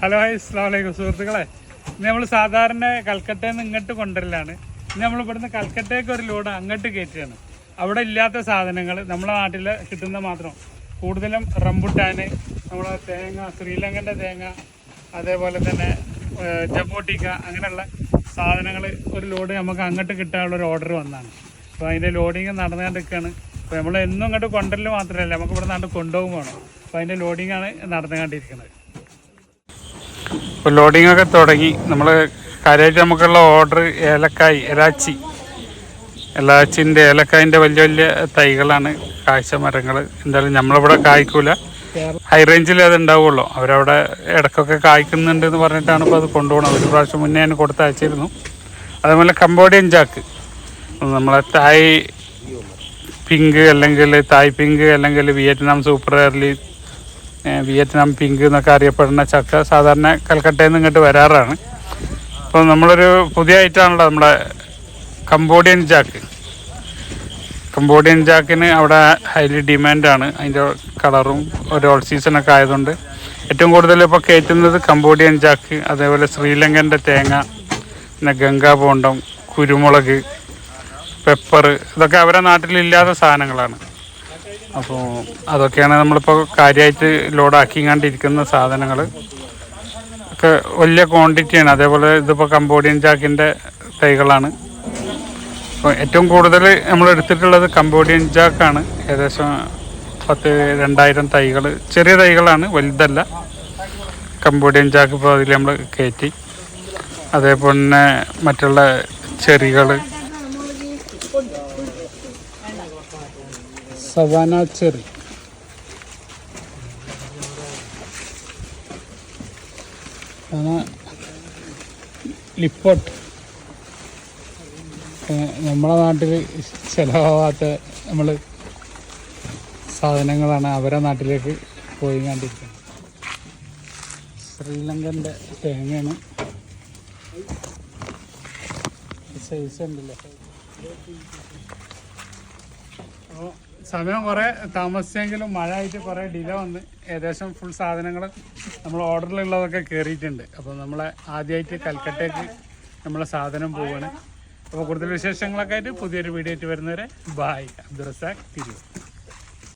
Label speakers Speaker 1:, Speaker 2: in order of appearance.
Speaker 1: Hello hi അസ്സാം വലൈക്കും സുഹൃത്തുക്കളെ. ഇന്ന് നമ്മൾ സാധാരണ കൽക്കട്ടയിൽ നിന്ന് ഇങ്ങോട്ട് കൊണ്ടുവരലാണ്. ഇന്ന് നമ്മൾ ഇവിടുന്ന് കൽക്കട്ടയ്ക്ക് ഒരു ലോഡ് അങ്ങോട്ട് കയറ്റുകയാണ് അവിടെ ഇല്ലാത്ത സാധനങ്ങൾ നമ്മളെ നാട്ടിൽ കിട്ടുന്ന മാത്രം. കൂടുതലും റംബുട്ടാന് നമ്മളെ തേങ്ങ ശ്രീലങ്കന്റെ തേങ്ങ അതേപോലെ തന്നെ ഏഹ്, ജമ്മൂട്ടിക്ക അങ്ങനെയുള്ള സാധനങ്ങൾ ഒരു ലോഡ് നമുക്ക് അങ്ങോട്ട് കിട്ടാനുള്ള ഒരു ഓർഡർ വന്നതാണ്. അപ്പോൾ അതിന്റെ ലോഡിങ് നടന്നുകൊണ്ടിരിക്കുകയാണ്. അപ്പോൾ നമ്മൾ എന്നും ഇങ്ങോട്ട് കൊണ്ടല്ല മാത്രമല്ല നമുക്ക് ഇവിടെ നാട്ട് കൊണ്ടുപോകും വേണം. അപ്പോൾ അതിന്റെ ആണ് നടന്നുകൊണ്ടിരിക്കുന്നത്. ഇപ്പോൾ ലോഡിംഗ് ഒക്കെ തുടങ്ങി. നമ്മൾ കാര്യമായിട്ട് നമുക്കുള്ള ഓർഡർ ഏലക്കായ് എലാച്ചി എലാച്ചിന്റെ ഏലക്കായിന്റെ വലിയ വലിയ തൈകളാണ് കാഴ്ച മരങ്ങൾ എന്തായാലും നമ്മളിവിടെ കായ്ക്കൂല. ഹൈ റേഞ്ചിൽ അത് ഉണ്ടാവുള്ളൂ. അവരവിടെ ഇടക്കൊക്കെ കായ്ക്കുന്നുണ്ട് എന്ന് പറഞ്ഞിട്ടാണ് ഇപ്പോൾ അത് കൊണ്ടുപോകണം ഒരു പ്രാവശ്യം മുന്നേ ഞാൻ കൊടുത്തയച്ചിരുന്നു. അതേപോലെ കംബോഡിയൻ ചാക്ക്. നമ്മളെ തായ് പിങ്ക് അല്ലെങ്കിൽ തായ് പിങ്ക് അല്ലെങ്കിൽ Vietnam super early Vietnam pink എന്നൊക്കെ അറിയപ്പെടുന്ന ചക്ക സാധാരണ കൽക്കട്ടയിൽ നിന്ന് ഇങ്ങോട്ട് വരാറാണ്. അപ്പോൾ നമ്മളൊരു പുതിയ ഐറ്റമാണല്ലോ നമ്മുടെ കംബോഡിയൻ ചാക്ക്. കംബോഡിയൻ ചാക്കിന് അവിടെ ഹൈലി ഡിമാൻഡാണ്. അതിന്റെ കളറും ഒരു ഓൾ സീസണൊക്കെ ആയതുകൊണ്ട് ഏറ്റവും കൂടുതൽ ഇപ്പോൾ കയറ്റുന്നത് കംബോഡിയൻ ചാക്ക് അതേപോലെ ശ്രീലങ്കന്റെ തേങ്ങ പിന്നെ ഗംഗാ ബോണ്ടം കുരുമുളക് പെപ്പർ ഇതൊക്കെ അവരുടെ നാട്ടിലില്ലാത്ത സാധനങ്ങളാണ്. അപ്പോൾ അതൊക്കെയാണ് നമ്മളിപ്പോൾ കാര്യമായിട്ട് ലോഡാക്കിക്കൊണ്ടിരിക്കുന്ന സാധനങ്ങൾ ഒക്കെ വലിയ ക്വാണ്ടിറ്റിയാണ് അതേപോലെ ഇതിപ്പോൾ കംബോഡിയൻ ജാക്കിന്റെ തൈകളാണ്. അപ്പോൾ ഏറ്റവും കൂടുതൽ നമ്മൾ എടുത്തിട്ടുള്ളത് കംബോഡിയൻ ജാക്കാണ് ഏകദേശം പത്ത് രണ്ടായിരം തൈകൾ ചെറിയ തൈകളാണ് വലുതല്ല. കംബോഡിയൻ ജാക്ക് ഇപ്പോൾ അതിൽ നമ്മൾ കയറ്റി അതേപോലെ മറ്റുള്ള ചെറികൾ സവാന ചെറി. ലിപ്പോട്ട്. നമ്മളെ നാട്ടിൽ ചിലവാകാത്ത നമ്മൾ സാധനങ്ങളാണ് അവരെ നാട്ടിലേക്ക് പോയി കണ്ടിരിക്കുന്നത് ശ്രീലങ്കന്റെ തേങ്ങയാണ് സൈസ് ഉണ്ടല്ലോ. സമയം കുറേ താമസിച്ചെങ്കിലും മഴ ആയിട്ട് കുറേ ഡിലേ വന്ന് ഏകദേശം ഫുൾ സാധനങ്ങൾ നമ്മൾ ഓർഡറിലുള്ളതൊക്കെ കയറിയിട്ടുണ്ട് അപ്പോൾ നമ്മളെ ആദ്യമായിട്ട് കൽക്കട്ടയ്ക്ക് നമ്മളെ സാധനം പോവുകയാണ് അപ്പോൾ കൂടുതൽ വിശേഷങ്ങളൊക്കെ ആയിട്ട് പുതിയൊരു വീഡിയോ ആയിട്ട് വരുന്നവരെ ബായ് അബ്ദുറസാഖ് തിരിവ്